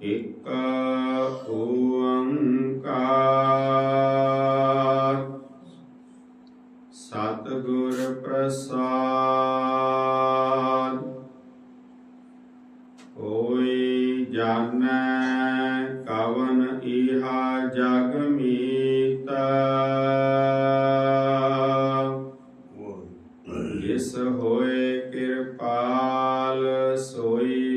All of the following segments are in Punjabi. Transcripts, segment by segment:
ਇੱਕ ਓੰਕਾਰ ਸਤਿਗੁਰ ਪ੍ਰਸਾਦ ਕੋਈ ਜਾਣੈ ਕਵਨ ਇਹਾ ਜਗ ਮੀਤਾ ਜਿਸ ਹੋਏ ਕਿਰਪਾਲ ਸੋਈ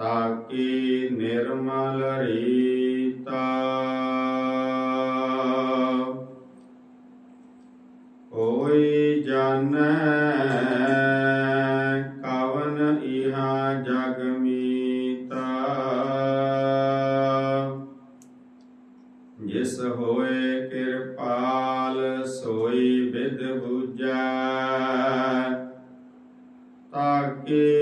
ਤਾਕੀ ਨਿਰਮਲ ਰੀਤਾ। ਕੋਈ ਜਾਣੈ ਕਵਨ ਇਹਾ ਜਗ ਮੀਤਾ। ਜਿਸ ਹੋਏ ਕਿਰਪਾਲ ਸੋਈ ਬਿਦ ਬੁਝੈ। ਤਾਕੀ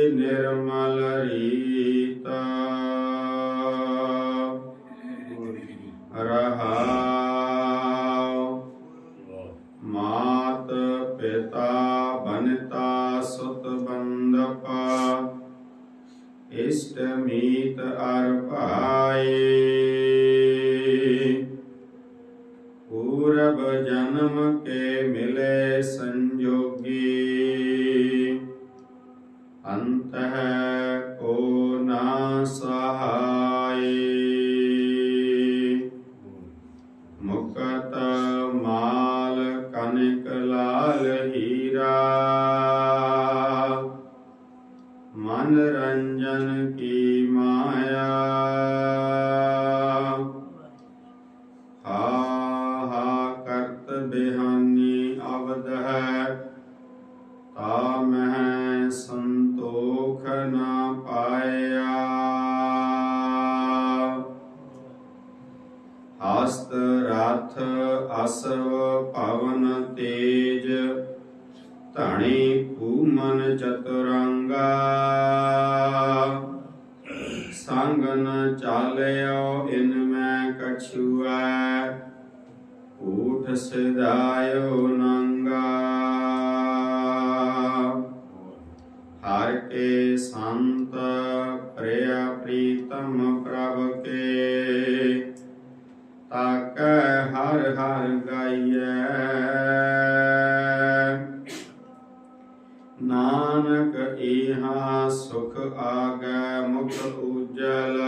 ਪਿਤਾ ਬਨਤਾ ਸੁਤ ਬੰਦਪਾ ਇਸ਼ਟ ਮੀਤ ਅਰ ਭਾਏ ਹਾ ਹਾ ਕਰਤ ਬਿਹਾਨੀ ਅਵਦ ਹੈ ਤਾ ਮੈਂ ਸੰਤੋਖ ਨਾ ਪਾਇਆ। ਹਸਤ ਰਥ ਅਸਵ ਪਵਨ ਤੇਜ, ਧਣੀ ਭੂਮਨ ਚਤੁਰੰਗਾ। ਸੰਗ ਨ ਊਠ ਸਿਧਾਇਓ ਨੰਗਾ। ਹਰ ਕੇ ਸੰਤ ਪ੍ਰਿਆ ਪ੍ਰੀਤਮ ਪ੍ਰਭ ਕੇ। ਤਾਕੈ ਹਰ ਹਰ ਗਾਈਐ। ਨਾਨਕ ਇਹਾ ਸੁਖ ਆਗੈ ਮੁਖ ਉਜਲ।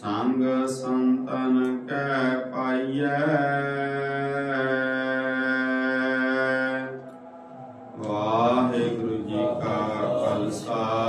ਸੰਗ ਸੰਤਨ ਕੈ ਪਾਈਐ ਵਾਹਿਗੁਰੂ ਜੀ ਕਾ ਖਾਲਸਾ।